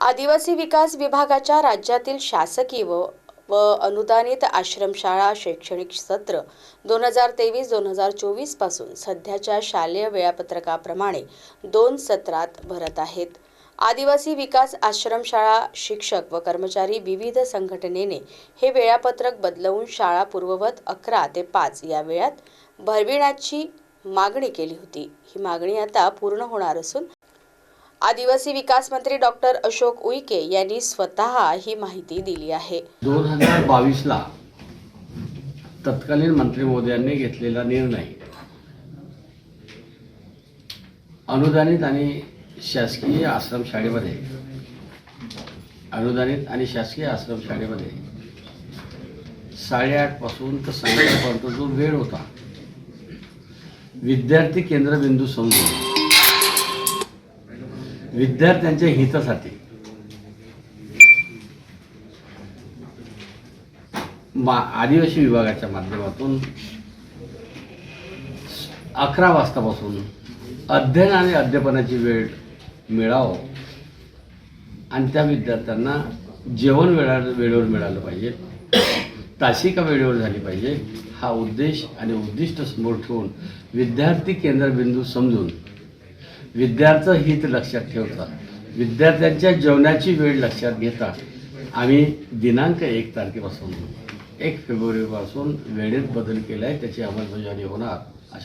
आदिवासी विकास विभागाच्या राज्यातील शासकीय व व अनुदानित आश्रमशाळा शैक्षणिक सत्र दोन हजार तेवीस दोन हजार चोवीसपासून सध्याच्या शालेय वेळापत्रकाप्रमाणे दोन सत्रात भरत आहेत. आदिवासी विकास आश्रमशाळा शिक्षक व कर्मचारी विविध संघटनेने हे वेळापत्रक बदलवून शाळा पूर्ववत अकरा ते पाच या वेळात भरविण्याची मागणी केली होती. ही मागणी आता पूर्ण होणार असून आदिवासी विकास मंत्री डॉक्टर अशोक उईके यांनी स्वतः ही माहिती दिली आहे. दोन हजार बावीसला तत्कालीन मंत्री महोदयांनी घेतलेला निर्णय अनुदानित आणि शासकीय आश्रमशाळेमध्ये अनुदानित आणि शासकीय आश्रमशाळेमध्ये साडेआठपासून तर संध्याकाळपर्यंत जो वेळ होता विद्यार्थी केंद्रबिंदू समजून विद्यार्थ्यांच्या हितासाठी. मा आदिवासी विभागाच्या माध्यमातून अकरा वाजतापासून अध्ययन आणि अध्यापनाची वेळ मिळावं आणि त्या विद्यार्थ्यांना जेवण वेळा वेळेवर मिळालं पाहिजे. तासिका वेळेवर झाली पाहिजे. हा उद्देश आणि उद्दिष्ट समोर ठेवून विद्यार्थी केंद्रबिंदू समजून विद्यार्थी हित लक्षात ठेवता. विद्यार्थ्यांच्या जेवणाची वेळ लक्षात घेता. आम्ही दिनांक एक तारखेपासून एक फेब्रुवारीपासून वेळेत बदल केला आहे त्याची अंमलबजावणी होणार अशा